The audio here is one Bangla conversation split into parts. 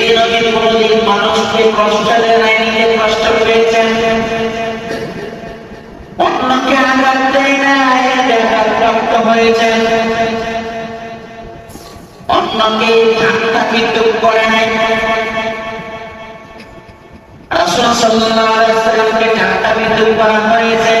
এই নবী কোনদিন মানুষকে কষ্ট দেয় নাই। নিজে কষ্ট পেয়েছেন অন্যকে আঘাত দেয় না এতে আঘাতপ্রাপ্ত হয়েছেন অন্যকে নাই ঠান্ডা বিদ্যুৎ করা হয়েছে।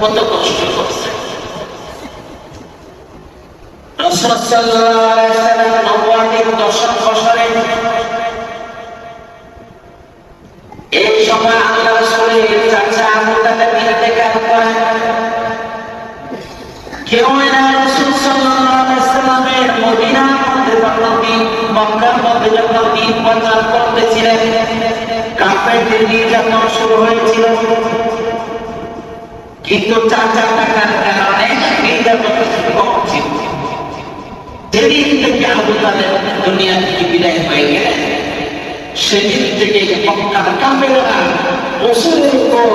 কত কষ্ট নবুয়তের দশম বছরে এই সময় আল্লাহ রাসূলের চাচা আবু তালেব ইন্তেকাল করেন কেউ না রাসূল কাফেরদের নির্যাতন শুরু হয়েছিল। কিন্তু চাচা টাকার কারণে নির্যাতন কম ছিল যেদিন থেকে আবু তালেব দুনিয়া থেকে বিদায় হয়ে গেলেন, সেদিন থেকে মক্কার কাফেররা রসুলের উপর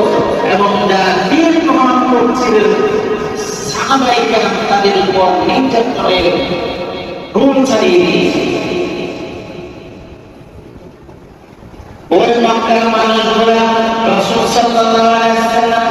এবং যারা দিন গ্রহণ করছিলেন সাহাবাই তাদের উপর নির্যাতনের রুল চালিয়ে দিয়েছে। ওই মক্কার মানুষগুলা রসুল সাল্লাল্লাহু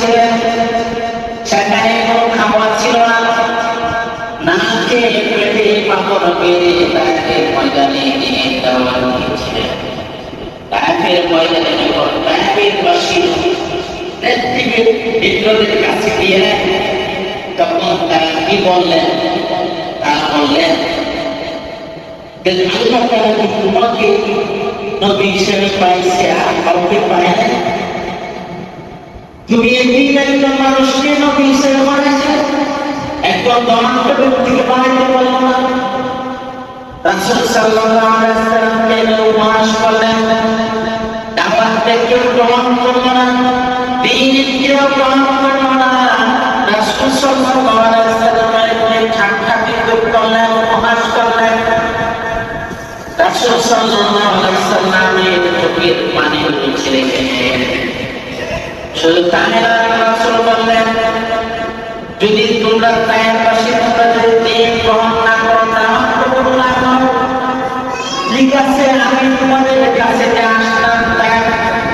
ছিলেন সেখানে কোনো খাবার ছিল না না খেয়ে পেটে পাথর পেরে তাহাদের ময়দানে দিনের দাওয়াত দিচ্ছিলেন তাহাদের ময়দানে তাহাদের বাসী নেতৃত্বের বিদ্রোহের কাছে গিয়ে তখন তারা কি বললেন তারা বললেন আল্লাহ তারা তোমাকে নবী হিসেবে পাইছে আর কাউকে পায় না তুমি একদিন একজন মানুষকে নবী হিসেবে বানাইছে একজন দমান্ত ব্যক্তিকে বানাইতে পারল না। রাসূল সাল্লাল্লাহু আলাইহি সাল্লামকে উপহাস করলেন দাওয়াতকে কেউ গ্রহণ করল না দিন কেউ গ্রহণ করল না। রাসূল সাল্লাল্লাহু আলাইহি সাল্লামের উপরে ঠাট্টা বিদ্রুপ করলেন, উপহাস করলেন। রাসূল সাল্লাল্লাহু ঠিক আছে, আমি তোমাদের কাছে আসলাম, তাই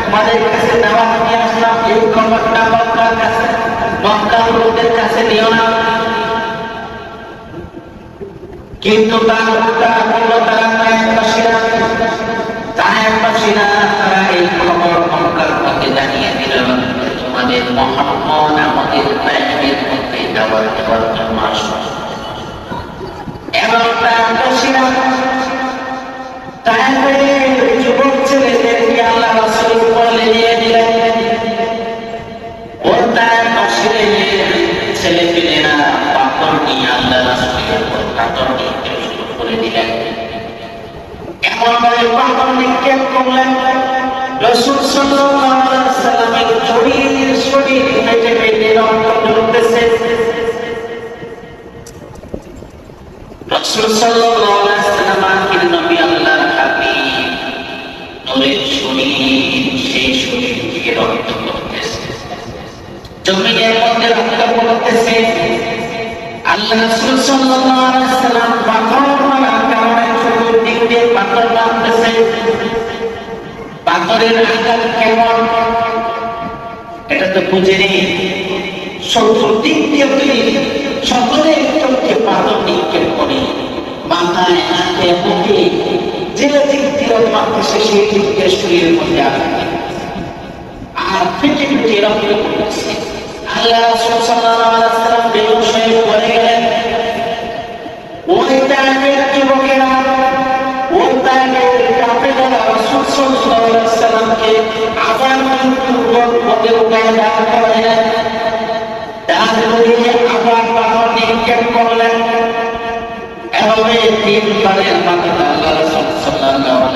তোমাদের কাছে দাওয়াত নিয়ে আসলাম। এই খবরটা মক্কার কাছে, মক্কার লোকদের কাছে নিও না। কিন্তু তার উল্টা বলল, তারা তায়ের পাশিরা তায়ের পাশিরা তারা এই খবর মক্কার পথে জানিয়ে দিল। তোমাদের মহাম্মদ আমাদের তায়ের মধ্যে দাওয়াত দেওয়ার জন্য এবং তার পাশিরা তারপরে যুবক ছেলেদেরকে আল্লাহ রাসূল বলে দিয়ে দিলেন। ও তার পাশে ছেলে পেলেরা পাথর নিয়ে আল্লাহ রাসূলের পাথর নিক্ষেপ করে দিলেন। এমন ভাবে পাথর নিক্ষেপ করলেন। রসুল সাল্লাল্লাহু আলাইহি সাল্লামের শরীর শরীর ফেটে ফেটে রক্ত ঝরতেছে। রাসূল সাল্লাল্লাহু আলাইহি সাল্লাম জমিনের মধ্যে রক্ত পড়তেছে আল্লাহ রাসূল সাল্লাল্লাহু আলাইহি সাল্লাম পাথর মারার কারণে চতুর্দিক দিয়ে পাথর মারতেছে। পাথরের আঘাত কেমন? এটা তো বুঝে নেই চতুর্দিক দিয়ে তুই সকলের চোখে পাথর নিক্ষেপ করে, মাথায় হাতে আর ফেটে ফেটে করালেন। এভাবে তিনবারের মাথায় আল্লাহ সাল্লাল্লাহু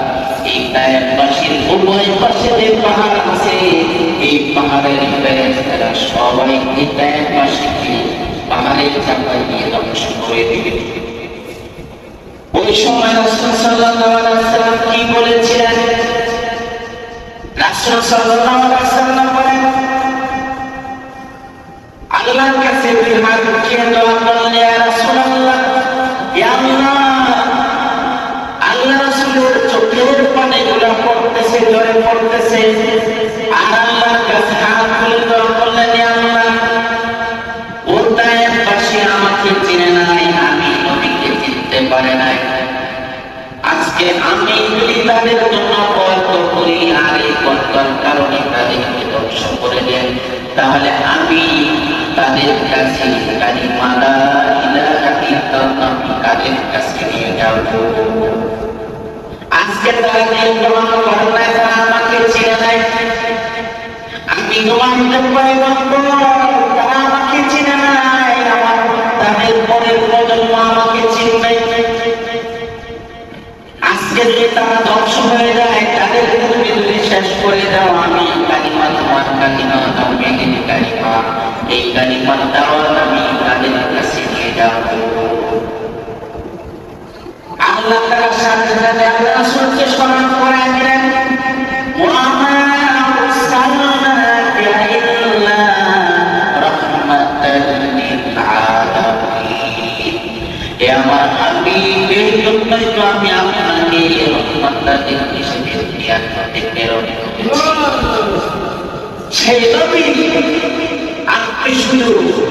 এই দায়াতবাসীর উভয় পাশে যে পাহাড় আছে। এই পাহাড়ের ফেরেস্তারা সবাই এই দায়াতবাসীকে পাহাড়ের চাপায় নিয়ে ধ্বংস করে দিবে। ওই সময় রাসূল সাল্লাল্লাহু আলাইহি সাল্লাম কি বলেছিলেন? রাসূল সাল্লাল্লাহু আলাইহি সাল্লাম বলেন, আল্লাহর কাছে হাত উঠিয়ে দোয়া করলেন ইয়া রাসূলুল্লাহ, ইয়া আল্লাহ আল্লাহ রাসূলের চোখের ঝরে পড়তেছে করি দেন তাহলে আমি তাদের কাছে কালী মালা ইলাহা ইল্লাল্লাহ কাছে নিয়ে যাব আজকে তারা আমাকে ছেড়ে দেয়। আমি তোমার স্মরণ করে আমি আপনাকে প্রেরণ করেছি সেই নবী আপনি শুধু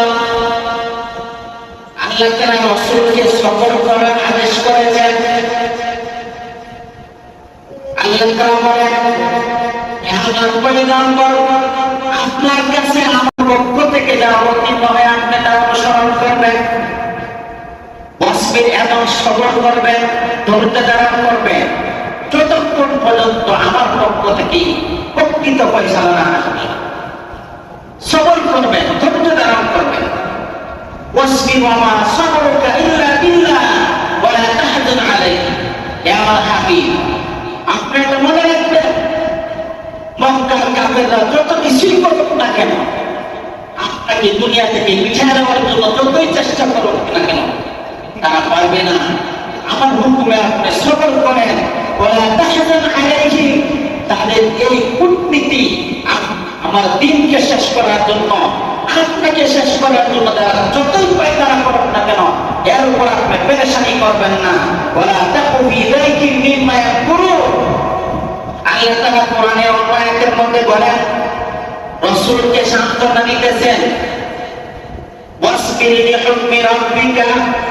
তাআলা রাসূলকে সবর করার আদেশ করেছেন। আপনার কাছে আমার পক্ষ থেকে যা অবতীর্ণ আপনি তা অনুসরণ করবেন। এবং সবর করবেন ধৈর্য ধারণ করবেন। যতক্ষণ পর্যন্ত আমার পক্ষ থেকে প্রকৃত পয়সালা না আসবে সবর করবেন ধৈর্য ধারণ করবেন। ওয়াসবির ওয়ামা সবরুকা ইল্লা বিল্লাহ ওয়ালা তাহজান আলাইহি ইয়া আমার হাবিব আপনি এটা মনে রাখবেন, মক্কার কাফেররা যত কিছুই করুক না কেন, আপনাকে দুনিয়া থেকে মিঠাই দেওয়ার জন্য যতই চেষ্টা করুক না কেন, তারা পারবে না। আমার হুকুমে আপনি সফল করেন ওলা তাহজান আলাইহি। তাদের এই কূটনীতি আম- আমার দিনকে শেষ করার জন্য আপনাকে শেষ করার জন্য তারা যতই পায়তারা করুক না কেন এর উপর আপনি পেরেশানি করবেন না ওলা তাকুবি লাইকি মিম্মা ইয়াকুরুন আল্লাহ তাআলা কোরআনে অন্য আয়াতের মধ্যে বলেন রাসূলকে সান্ত্বনা দিতেছেন واصبر لحكم ربك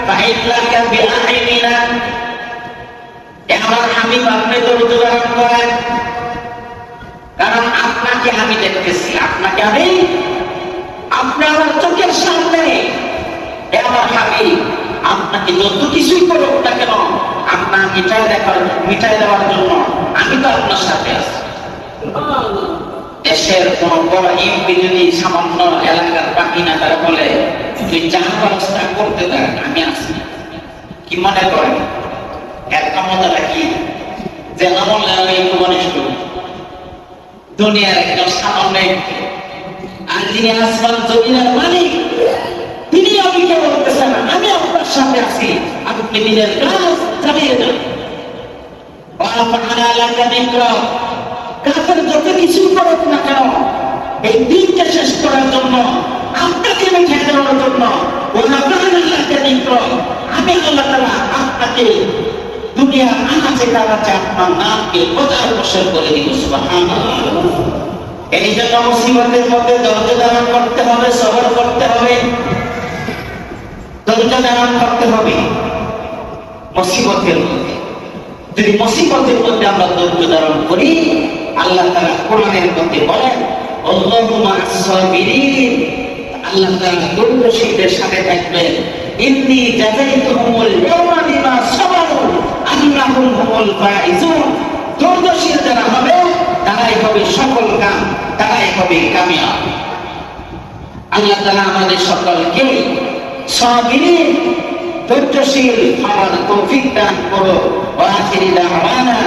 فإنك بأعيننا এ আমার হাবিব আপনি দরুদ ধারণ করেন কারণ আপনাকে আমি দেখতেছি আপনাকে আমি আপনি আমার চোখের সামনে আপনাকে যত কিছুই করুক না কেন, আপনার মিঠাই দেখার, মিঠাই দেওয়ার জন্য আমি তো আপনার সাথে আছি। দেশের কোন বড় যদি সামান্য এলাকার বাকিনা তারা বলে, তুই যা ব্যবস্থা করতে দেখ, আমি আছি। কি মনে করেন? এর ক্ষমতাটা কি? যে আমল আমি একটু ঘনিষ্ঠ দুনিয়ার একজন সামান্য। আর যিনি আসমান জমিনের মালিক তিনি আমাকে বলতেছেন আমি আপনার সামনে আছি। আপনি নিজের কাজ চালিয়ে যান কাফের যত কিছু করুক না কেন, এই দিনকে শেষ করার জন্য, আপনাকে মেঘে দেওয়ার জন্য আমি আল্লাহ তালা আপনাকে দুনিয়ার আনাচে কানাচে আপনার নামকে প্রচার প্রসার করে দিব এই জন্য মুসিবতের মধ্যে দরজা করতে হবে, সবর করতে হবে। ধৈর্য ধারণ করতে হবে। মুসিবতের মধ্যে। যদি মুসিবতের মধ্যে আমরা ধৈর্য ধারণ করি, আল্লাহ তারা কোরআনের মধ্যে বলেন আল্লাহ সাথে থাকবেন। যারা হবে, তারাই হবে সফল কাম, তারাই হবে কামিয়াব। আল্লাহ আমাদের সকলকে সাবিরিন ধৈর্যশীল হওয়ার তৌফিক দান করো। ওয়া আখিরি দাওয়ানা